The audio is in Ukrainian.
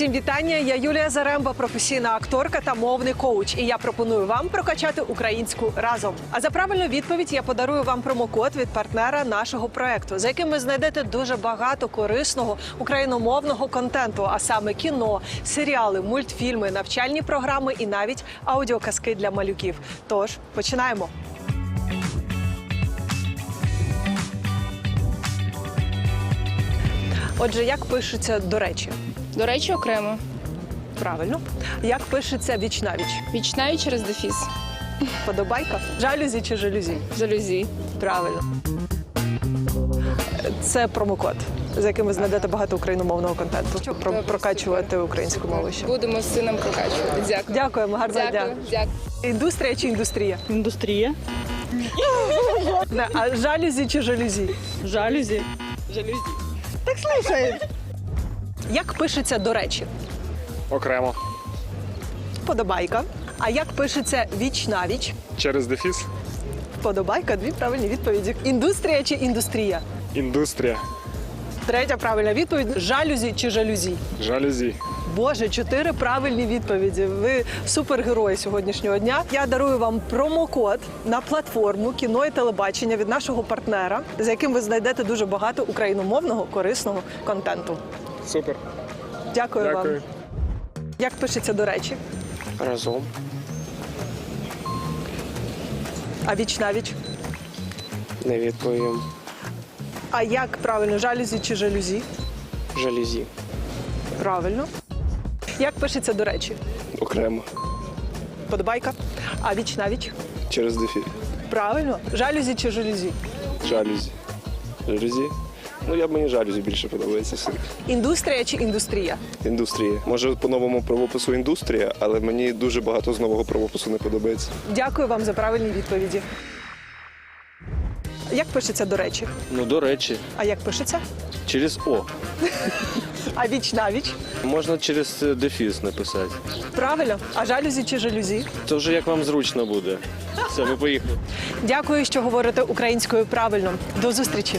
Всім вітання. Я Юлія Заремба, професійна акторка та мовний коуч. І я пропоную вам прокачати українську разом. А за правильну відповідь я подарую вам промокод від партнера нашого проекту, за яким ви знайдете дуже багато корисного україномовного контенту, а саме кіно, серіали, мультфільми, навчальні програми і навіть аудіоказки для малюків. Тож починаємо. Отже, як пишеться до речі? До речі, окремо. Правильно. Як пишеться віч навіч? Вічнаю через дефіс. Подобайка? Жалюзі чи жалюзі? Жалюзі. Правильно. Це промокод, за яким ви знайдете багато україномовного контенту. Щоб про- Добре, прокачувати українську мову ще. Будемо з сином прокачувати. Дякую. Дякуємо, гарного Дякую. дня. Дякую. Індустрія чи індустрія? Індустрія, А жалюзі чи жалюзі? жалюзі. Жалюзі. Як пишеться до речі? Окремо. Подобайка. А як пишеться віч навіч? Через дефіс. Подобайка, дві правильні відповіді. Індустрія чи індустрія? Індустрія. Третя правильна відповідь жалюзі чи жалюзі? Жалюзі. Боже, чотири правильні відповіді. Ви супергерої сьогоднішнього дня. Я дарую вам промокод на платформу кіно і телебачення від нашого партнера, за яким ви знайдете дуже багато україномовного корисного контенту. Супер. Дякую, Дякую. вам. Як пишеться до речі? Разом. А віч навіч? Не відповім. А як правильно жалюзі чи жалюзі? Жалюзі. Правильно. Як пишеться до речі? Окремо. Подобайка. А віч навіч? Через дефіс. Правильно. Жалюзі чи жалюзі? Жалюзі. Жалюзі. Ну, я б мені жалюзі більше подобається все. Індустрія чи індустрія? Індустрія. Може, по новому правопису індустрія, але мені дуже багато з нового правопису не подобається. Дякую вам за правильні відповіді. Як пишеться до речі? Ну, до речі, А як пишеться? через О. А віч навіч? Можна через е, дефіс написати. Правильно. А жалюзі чи жалюзі? Це вже як вам зручно буде. Все, ми поїхали. Дякую, що говорите українською правильно. До зустрічі.